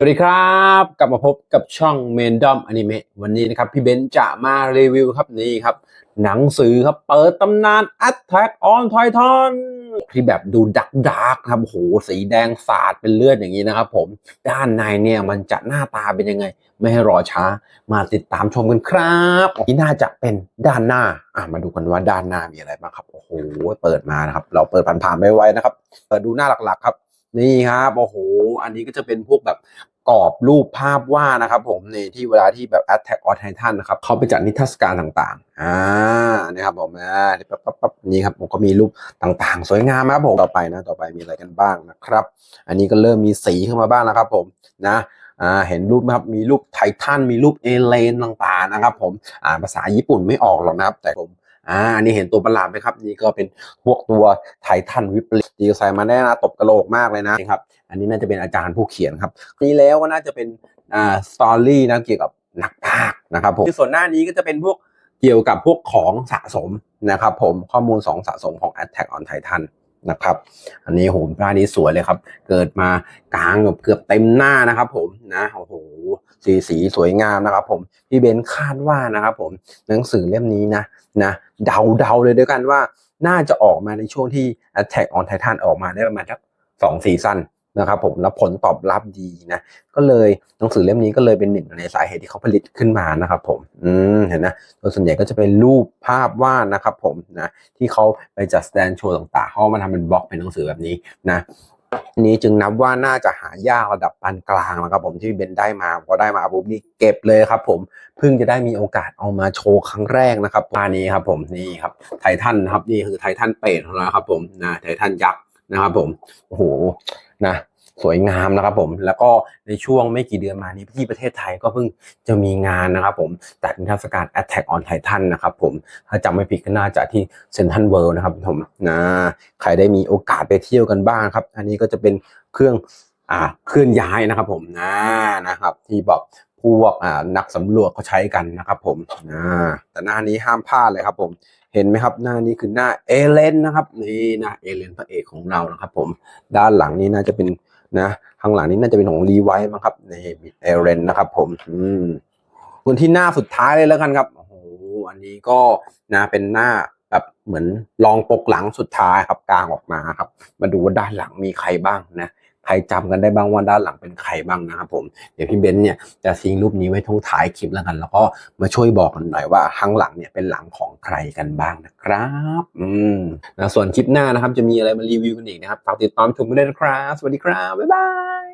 สวัสดีครับ กลับมาพบกับช่องเมนดอมอนิเมะวันนี้นะครับ พี่เบนจะมารีวิวครับนี่ครับ หนังสือครับ เปิดตำนาน Attack on Titan ที่แบบดูดักดักครับโอ้โหสีแดงสาดเป็นเลือดอย่างนี้นะครับผมด้านในเนี่ยมันจะหน้าตาเป็นยังไง ไม่ให้รอช้ามาติดตามชมกันครับที่น่าจะเป็นด้านหน้าอะมาดูกันว่าด้านหน้ามีอะไรบ้างครับโอ้โหเปิดมานะครับ เราเปิดผ่านๆไปไว้นะครับเปิดดูหน้าหลักๆครับ นี่ครับโอ้โห อันนี้ก็จะเป็นพวกแบบกรอบรูปภาพวาดนะครับผมในที่เวลาที่แบบ Attack on Titan นะครับเขาไปจัดนิทรรศการต่างๆอ่านี่ครับผมอ่านี่ปั๊บปั๊บปั๊บนี่ครับผมก็มีรูปต่างๆ สวยงามครับผมต่อไปนะต่อไปมีอะไรกันบ้างนะครับ อันนี้ก็เริ่มมีสีเข้ามาบ้างแล้วครับผมนะอ่าเห็นรูปไหมครับมีรูปไททันมีรูปเอเลนต่างๆนะครับผมอ่านภาษาญี่ปุ่นไม่ออกหรอกนะครับ แต่ผม อ่าอันนี้เห็นตัวประหลาดไหมครับ นี่ก็เป็นพวกตัวไททันวิปริตดีไซน์มาได้นะตบกระโหลกมากเลยนะครับ อันนี้น่าจะเป็นอาจารย์ผู้เขียนครับนี่แล้วก็น่าจะเป็นอ่าสตอรี่นะเกี่ยวกับนักภาคนะครับผมส่วนหน้านี้ก็จะเป็นพวกเกี่ยวกับพวกของสะสมนะครับผมข้อมูลสองสะสมของ Attack on Titan นะครับ อันนี้โหหน้านี้สวยเลยครับ เกิดมากลางแบบเกือบเต็มหน้านะครับ ผมนะโอ้โหสีสีสวยงามนะครับ ผมพี่เบนคาดว่านะครับ ผมหนังสือเล่มนี้นะนะเดาเดาเลยด้วยกันว่า น่าจะออกมาในช่วงที่ Attack on Titan ออกมาได้ประมาณสักสองซีซั่น นะครับผมแล้วผลตอบรับดีนะก็เลยหนังสือเล่มนี้ก็เลยเป็นหนึ่งในสาเหตุที่เขาผลิตขึ้นมานะครับผมอืมเห็นนะโดยส่วนใหญ่ก็จะเป็นรูปภาพวาดนะครับผมนะที่เขาไปจัดแสดงโชว์ต่างๆเขาเอามาทำเป็นบล็อกเป็นหนังสือแบบนี้นะนี้จึงนับว่าน่าจะหายากระดับปานกลางนะครับผมที่เบนได้มาพอได้มาปุ๊บนี่เก็บเลยครับผมเพิ่งจะได้มีโอกาสเอามาโชว์ครั้งแรกนะครับอันนี้ครับผมนี่ครับไททันครับนี่คือไททันเป็ดของเราครับผมนะไททันยักษ์ นะครับผมโอ้โหนะสวยงามนะครับผมแล้วก็ในช่วงไม่กี่เดือนมานี้ที่ประเทศไทยก็เพิ่งจะมีงานนะครับผมจัดนิทรรศการ Attack on Titan นะครับผมถ้าจำไม่ผิดก็น่าจะที่เซนทันเวิลด์นะครับผมนะใครได้มีโอกาสไปเที่ยวกันบ้างครับ อันนี้ก็จะเป็นเครื่องอ่าเคลื่อนย้ายนะครับผมนะนะครับที่แบบ พวกอ่านักสำรวจเขาใช้กันนะครับผมนะแต่หน้านี้ห้ามพลาดเลยครับผมเห็นไหมครับหน้านี้คือหน้าเอเลนนะครับนี่นะเอเลนพระเอกของเรานะครับผมด้านหลังนี้น่าจะเป็นนะข้างหลังนี้น่าจะเป็นของรีไวท์มั้งครับในเอเลนนะครับผมอืมส่วนที่หน้าสุดท้ายเลยแล้วกันครับโอ้โหอันนี้ก็นะเป็นหน้าแบบเหมือนลองปกหลังสุดท้ายครับกลางออกมาครับ มาดูว่าด้านหลังมีใครบ้างนะ ใครจำกันได้บ้างว่าด้านหลังเป็นใครบ้างนะครับผมเดี๋ยวพี่เบนซ์เนี่ยจะทิ้งรูปนี้ไว้ท้งท้ายคลิปแล้วกัน แล้วก็มาช่วยบอกกันหน่อยว่าข้างหลังเนี่ยเป็นหลังของใครกันบ้างนะครับอืมนะส่วนคลิปหน้านะครับจะมีอะไรมารีวิวกันอีกนะครับฝากติดตามชมกันด้วยนะครับ สวัสดีครับบ๊ายบาย